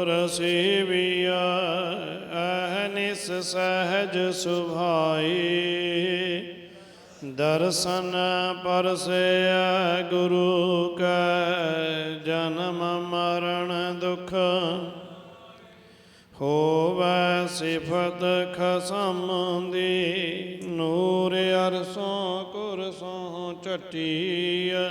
ਗੁਰ ਸੇਵਿਆ ਅਹਨਿਸ ਸਹਜ ਸੁਭਾਈ। ਦਰਸ਼ਨ ਪਰਸਿਆ ਗੁਰੂ ਕੈ, ਜਨਮ ਮਰਨ ਦੁਖ। ਹੋਵੈ ਸਿਫਤ ਖਸਮ ਦੀ, ਨੂਰ ਅਰਸੋਂ ਕੁਰਸੋਂ ਚਟੀਆ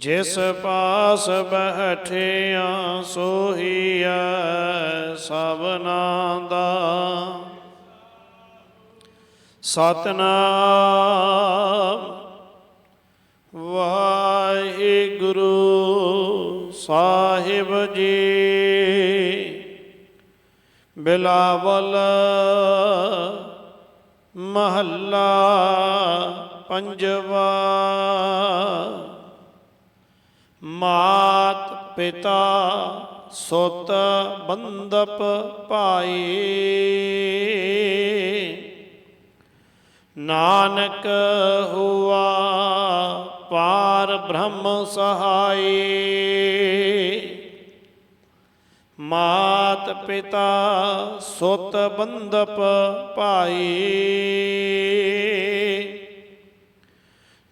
ਜਿਸ ਪਾਸ ਬਹਿਠਿਆ ਸੋਹੀਆ ਸਭਨਾ ਦਾ। ਸਤਨਾਮ ਵਾਹਿਗੁਰੂ ਸਾਹਿਬ ਜੀ ਬਿਲਾਵਲ ਮਹੱਲਾ ਪੰਜਵਾ। ਮਾਤ ਪਿਤਾ ਸੁਤ ਬੰਦਪ ਭਾਈ। ਨਾਨਕ ਹੁਆ ਪਾਰ ਬ੍ਰਹਮ ਸਹਾਈ। ਮਾਤ ਪਿਤਾ ਸੁਤ ਬੰਦਪ ਭਾਈ।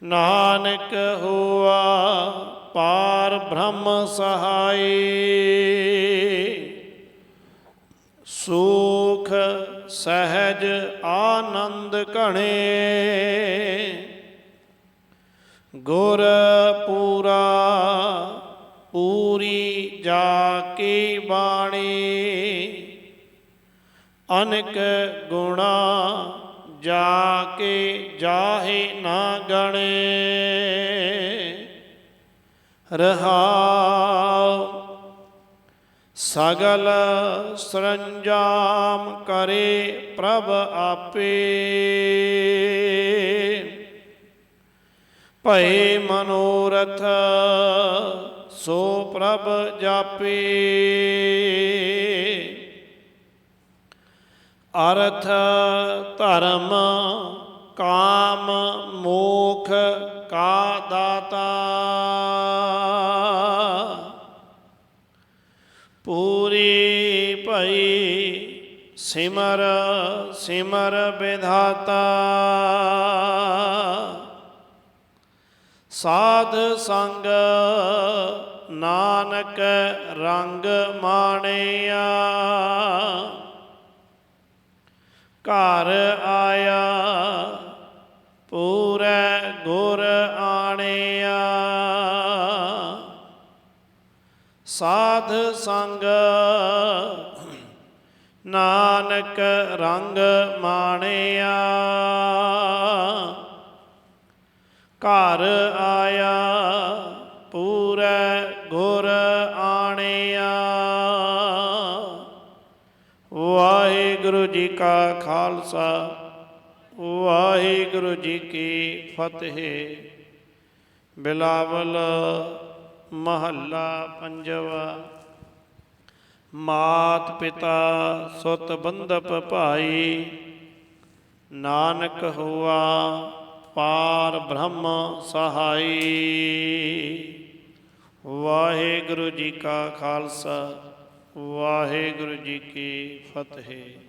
ਨਾਨਕ ਹੁਆ ਪਾਰ ਬ੍ਰਹਮ ਸਹਾਈ। ਸੁਖ ਸਹਿਜ ਆਨੰਦ ਘਣੇ। ਗੁਰ ਪੂਰਾ ਪੂਰੀ ਜਾ ਕੀ ਬਾਣੀ। ਅਨਕ ਗੁਣਾ ਜਾ ਕੇ ਜਾਹੇ ਨਾ ਗਣੇ। ਰਹਾਉ ਸਗਲ ਸਰੰਜਾਮ ਕਰੇ ਪ੍ਰਭ ਆਪੇ। ਭਏ ਮਨੋਰਥ ਸੋ ਪ੍ਰਭ ਜਾਪੇ। ਅਰਥ ਧਰਮ ਕਾਮ ਮੋਖ ਕਾ ਦਾਤਾ। ਪੂਰੀ ਭਈ ਸਿਮਰ ਸਿਮਰ ਵਿਧਾਤਾ। ਸਾਧ ਸੰਗ ਨਾਨਕ ਰੰਗ ਮਾਣਿਆ। ਘਰ ਆਇਆ ਪੂਰੇ ਗੁਰ ਸਾਧ ਸੰਗ। ਨਾਨਕ ਰੰਗ ਮਾਣਿਆ। ਘਰ ਆਇਆ, ਪੂਰੇ ਗੁਰ ਆਣਿਆ। ਵਾਹਿਗੁਰੂ ਜੀ ਕਾ ਖਾਲਸਾ, ਵਾਹਿਗੁਰੂ ਜੀ ਕੀ ਫਤਿਹ। ਬਿਲਾਵਲ ਮਹੱਲਾ ਪੰਜਵਾ। ਮਾਤ ਪਿਤਾ ਸੁਤ ਬੰਧਪ ਭਾਈ, ਨਾਨਕ ਹੁਆ ਪਾਰ ਬ੍ਰਹਮ ਸਹਾਈ। ਵਾਹਿਗੁਰੂ ਜੀ ਕਾ ਖਾਲਸਾ, ਵਾਹਿਗੁਰੂ ਜੀ ਕੀ ਫਤਿਹ।